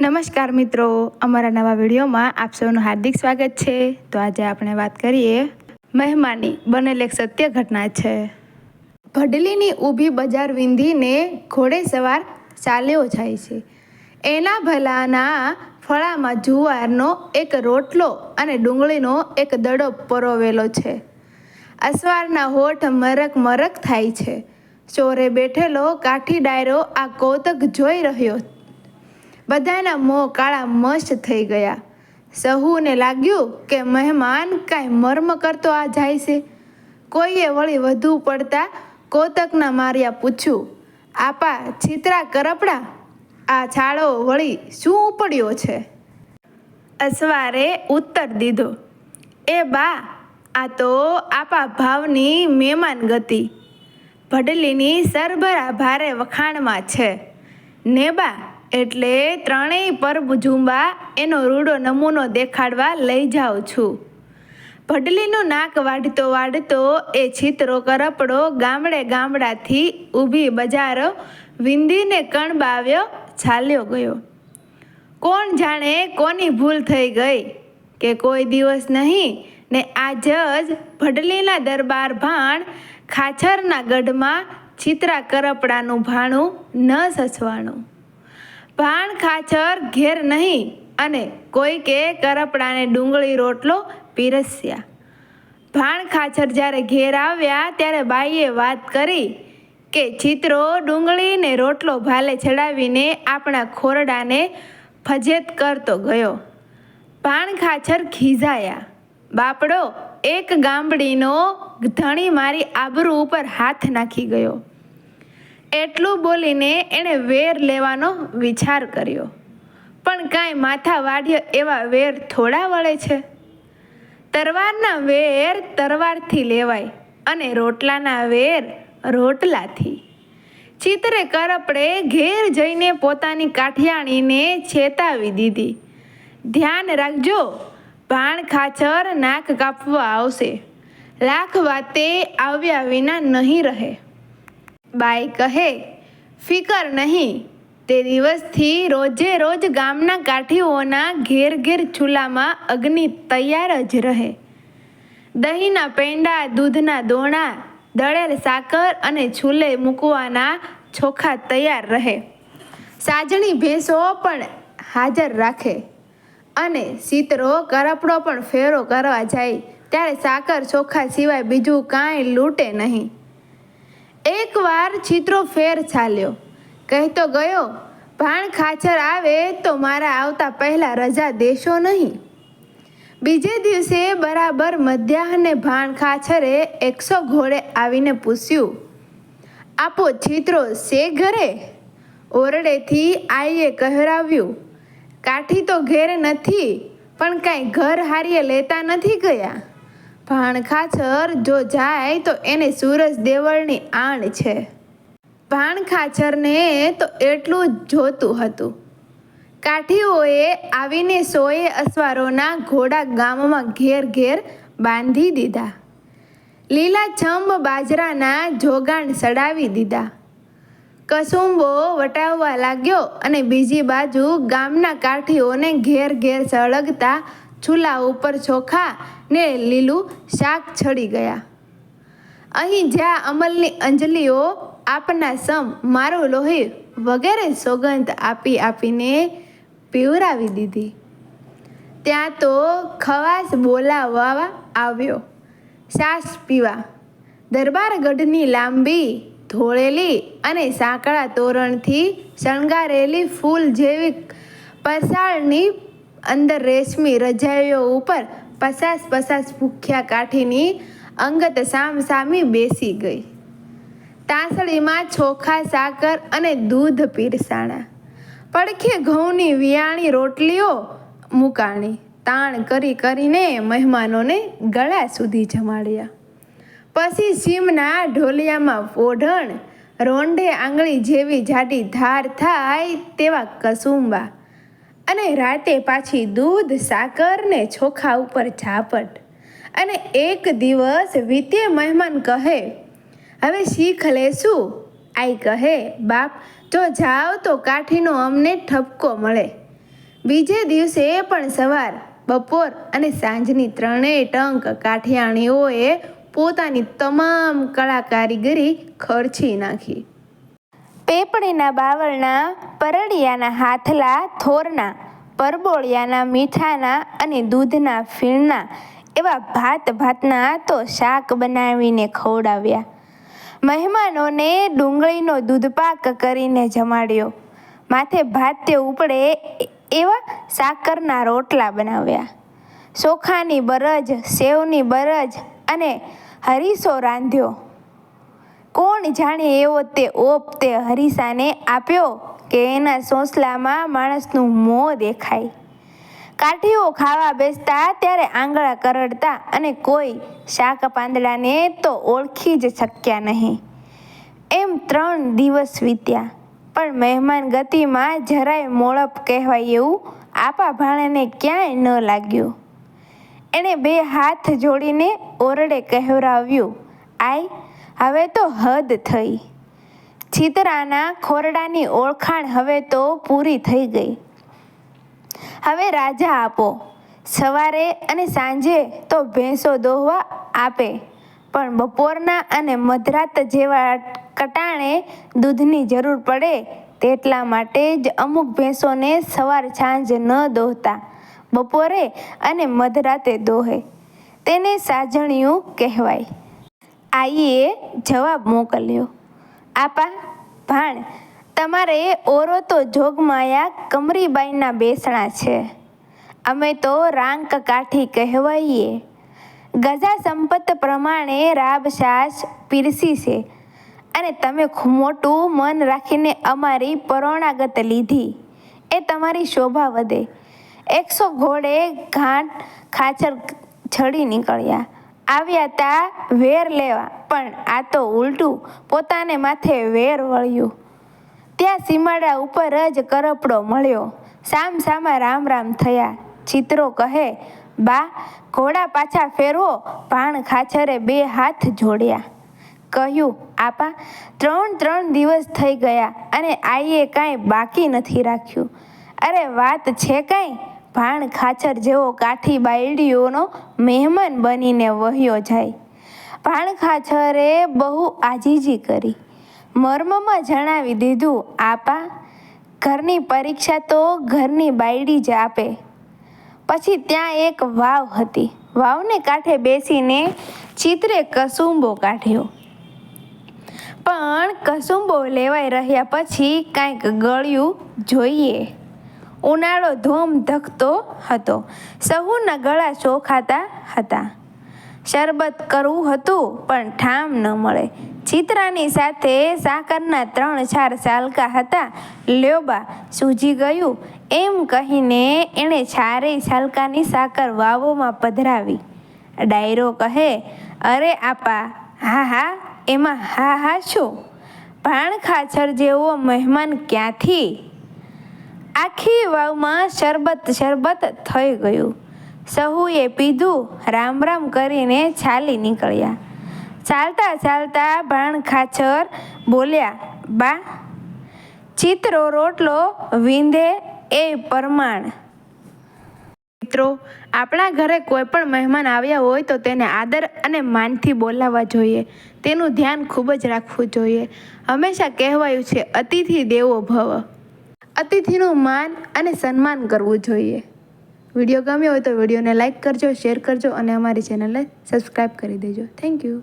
નમસ્કાર મિત્રો, અમારા નવા વિડીયોમાં આપ સૌનું હાર્દિક સ્વાગત છે. તો આજે આપણે વાત કરીએ મહેમાની બનેલ એક સત્ય ઘટના છે. ભડલીની ઊભી બજાર વિંધીને ઘોડે સવાર ચાલ્યો જાય છે. એના ભલાના ફળામાં જુવારનો એક રોટલો અને ડુંગળીનો એક દડો પરોવેલો છે. અસવારના હોઠ મરક મરક થાય છે. ચોરે બેઠેલો કાઠી ડાયરો આ કૌતક જોઈ રહ્યો બધાના મોં કાળા મસ્ત થઈ ગયા. સહુને લાગ્યું કે મહેમાન કાંઈ મર્મ કરતો આ જાય છે. કોઈએ વળી વધુ પડતા કોતકના માર્યા પૂછ્યું, આપા, છીતરા કરપડા? આ છાળો વળી શું ઉપડ્યો છે? અસવારે ઉત્તર દીધો, એ બા, આ તો આપા ભાવની મહેમાન ગતિ. ભડલીની સરભરા ભારે વખાણમાં છે. નેબા એટલે ત્રણેય પરબ ઝૂંબા એનો રૂડો નમૂનો દેખાડવા લઈ જાઉં છું. ભડલીનું નાક વાઢતો વાઢતો એ છીતરો કરપડો ગામડે ગામડાથી ઊભી બજારો વિંધીને કણબાવ્યો ચાલ્યો ગયો. કોણ જાણે કોની ભૂલ થઈ ગઈ કે કોઈ દિવસ નહીં ને આજ જ ભડલીના દરબાર ભાણ ખાછરના ગઢમાં ચિત્રા કરપડાનું ભાણું ન સચવાણું ભાણ ખાચર ઘેર નહીં અને કોઈકે કરપડાને ડુંગળી રોટલો પીરસ્યા. ભાણ ખાચર જ્યારે ઘેર આવ્યા ત્યારે બાઈએ વાત કરી કે, ચિત્રો, ડુંગળી ને રોટલો ભાલે ચડાવીને આપણા ખોરડાને ફજેત કરતો ગયો. ભાણ ખાચર ખીજાયા. બાપડો, એક ગામડીનો ધણી મારી આબરૂ ઉપર હાથ નાખી ગયો. એટલું બોલીને એણે વેર લેવાનો વિચાર કર્યો. પણ કાંઈ માથા વાઢ્ય એવા વેર થોડા વળે છે. તરવારના વેર તરવારથી લેવાય અને રોટલાના વેર રોટલાથી. ચિત્રે કરપડે ઘેર જઈને પોતાની કાઠિયાણીને ચેતાવી દીધી. ધ્યાન રાખજો, ભાણ ખાચર નાક કાપવા આવશે. લાખ વાતે આવ્યા વિના નહીં રહે. બાઈ કહે, ફિકર નહીં, તે દિવસથી રોજે રોજ ગામના કાઠીઓના ઘેર ઘેર ચૂલામાં અગ્નિ તૈયાર જ રહે. દહીંના પેંડા, દૂધના દોણા, દળેલ સાકર અને ચૂલે મૂકવાના ચોખા તૈયાર રહે. સાજણી ભેંસો પણ હાજર રાખે અને સીતરો, કરપડો પણ ફેરો કરવા જાય, ત્યારે સાકર ચોખા સિવાય બીજું કાંઈ લૂંટે નહીં. એકવાર ચિત્રો ફેર ચાલ્યો. કહેતો ગયો, ભાણ ખાચર આવે તો મારા આવતા પહેલાં રજા દેશો નહીં. બીજે દિવસે બરાબર મધ્યાહને ભાણ ખાચરે એકસો ઘોડે આવીને પૂછ્યું, આપો ચિત્રો શે ઘરે? ઓરડેથી આઈએ કહેરાવ્યું, કાઠી તો ઘેર નથી, પણ કાંઈ ઘર હારીએ લેતા નથી ગયા. ભાણ ખાચર જો જાય તો એને સૂરજ દેવળની આણ છે. ભાણખાછરને તો એટલું જ જોતું હતું. કાઠીઓએ આવીને સોએ અસવારોના ઘોડા ગામમાં ઘેર ઘેર બાંધી દીધા. લીલા છંબ બાજરાના જોગાણ સડાવી દીધા. કસુંબો વટાવવા લાગ્યો અને બીજી બાજુ ગામના કાઠીઓને ઘેર ઘેર સળગતા ચૂલા ઉપર ચોખા ને લીલું શાક છડી ગયા. અહીં જ્યાં અમલની અંજલિઓ આપના સમ મારું લોહી વગેરે સોગંદ આપી આપીને પીવરાવી દીધી. ત્યાં તો ખવાસ બોલાવવા આવ્યો. સાસ પીવા. દરબારગઢની લાંબી, ધોળેલી અને સાંકળા તોરણથી શણગારેલી ફૂલ જેવી પસાળની અંદર રેશમી રજાઈઓ ઉપર પસાસ પસાસ ભૂખ્યા કાઠીની અંગત સામ સામી બેસી ગઈ. તાંસળીમાં ચોખા, સાકર અને દૂધ પીરસાણા. પડખે ઘઉંની વિયાણી રોટલીઓ મૂકાણી. તાણ કરી કરીને મહેમાનોને ગળા સુધી જમાડ્યા. પછી સીમના ઢોલિયામાં પોઢણ, રોંઢે આંગળી જેવી જાડી ધાર થાય તેવા કસુંબા અને રાતે પાછી દૂધ, સાકર ને ચોખા ઉપર ઝાપટ. અને એક દિવસ વિતે મહેમાન કહે, હવે શીખ લેશું? આઈ કહે, બાપ, જો જાઓ તો કાઠીનો અમને ઠપકો મળે. બીજે દિવસે પણ સવાર, બપોર અને સાંજની ત્રણેય ટંક કાઠિયાણીઓએ પોતાની તમામ કળા કારીગરી ખર્ચી નાખી. પેપણીના બાવળના પરડિયાના હાથલા, થોરના, પરબોળિયાના મીઠાના અને દૂધના ફીણના એવા ભાત ભાતના તો શાક બનાવીને ખવડાવ્યા. મહેમાનોને ડુંગળીનો દૂધપાક કરીને જમાડ્યો. માથે ભાત તે ઉપડે એવા સાકરના રોટલા બનાવ્યા. ચોખાની બરજ, સેવની બરજ અને હરીસો રાંધ્યો. કોણ જાણે એવો તે ઓપ તે હરીસાને આપ્યો કે એના સોંસલામાં માણસનું મોં દેખાય. કાઠીઓ ખાવા બેસતા ત્યારે આંગળા કરડતા અને કોઈ શાક પાંદડાને તો ઓળખી જ શક્યા નહીં. એમ ત્રણ દિવસ વીત્યા, પણ મહેમાન ગતિમાં જરાય મોળપ કહેવાય એવું આપા ભાણેને ક્યાંય ન લાગ્યું. એણે બે હાથ જોડીને ઓરડે કહેવરાવ્યું, આય હવે તો હદ થઈ. છીતરાના ખોરડાની ઓળખાણ હવે તો પૂરી થઈ ગઈ. હવે રાજા આપો. સવારે અને સાંજે તો ભેંસો દોહવા આપે. પણ બપોરના અને મધરાત જેવા કટાણે દૂધની જરૂર પડે તેટલા માટે જ અમુક ભેંસોને સવાર સાંજ ન દોહતા. બપોરે અને મધરાતે દોહે. તેને સાજણિયું કહેવાય. આઈએ જવાબ મોકલ્યો. આપા ભાણ, તમારે ઓરો તો જોગમાયા કમરીબાઈના બેસણા છે. અમે તો રાંક કાઠી કહેવાઈએ. ગજા સંપત પ્રમાણે રાબશાસ પીરસી છે. અને તમે મોટું મન રાખીને અમારી પરોણાગત લીધી. એ તમારી શોભા વધે. એકસો ઘોડે ઘાટ ખાચર છડી નીકળ્યા. આવ્યા તા વેર લેવા. પણ આ તો ઉલટું પોતાને માથે વેર વળ્યું. ત્યાં સીમાડા ઉપર જ કરપડો મળ્યો. સામ સામા રામ રામ થયા. ચિત્રો કહે, બા, ઘોડા પાછા ફેરવો. ભાણ ખાચરે બે હાથ જોડ્યા. કહ્યું, આપા, ત્રણ ત્રણ દિવસ થઈ ગયા અને આઈએ કાંઈ બાકી નથી રાખ્યું. અરે વાત છે કાંઈ? ભાણ ખાચર જેવો કાઠી બાયડીઓનો મહેમાન બનીને વહ્યો જાય. ભાણ ખાચરે બહુ આજીજી કરી. મર્મમાં જણાવી દીધું, આપા, ઘરની પરીક્ષા તો ઘરની બાયડી જ આપે. પછી ત્યાં એક વાવ હતી. વાવને કાંઠે બેસીને ચિત્રે કસુંબો કાઢ્યો. પણ કસુંબો લેવાઈ રહ્યા પછી કાંઈક ગળ્યું જોઈએ. ઉનાળો ધોમ ધકતો હતો. સહુના ગળા ચોખાતા હતા. શરબત કરવું હતું, પણ ઠામ ન મળે. ચિત્રાની સાથે સાકરના ત્રણ ચાર સાલકા હતા. લ્યોબા સૂજી ગયું. એમ કહીને એણે ચારેય સાલકાની સાકર વાવોમાં પધરાવી. ડાયરો કહે, અરે આપા, હા હા, એમાં હા હા શું? ભાણ ખાચર જેવો મહેમાન ક્યાંથી? આખી વાવમાં શરબત શરબત થઈ ગયું. સહુએ પીધું રામ રામ કરીને ચાલી નીકળ્યા. ચાલતા ચાલતા ભાણ ખાચર બોલ્યા, બા, ચિત્રો રોટલો વિંધે એ પરમાણ. મિત્રો, આપણા ઘરે કોઈ પણ મહેમાન આવ્યા હોય તો તેને આદર અને માનથી બોલાવવા જોઈએ. તેનું ધ્યાન ખૂબ જ રાખવું જોઈએ. હંમેશા કહેવાયું છે, અતિથિ દેવો ભવ. અતિથિનું માન અને સન્માન કરવું જોઈએ. વીડિયો ગમ્યો હોય તો વિડીયોને લાઇક કરજો, શેર કરજો અને અમારી ચેનલને સબસ્ક્રાઈબ કરી દેજો. Thank you.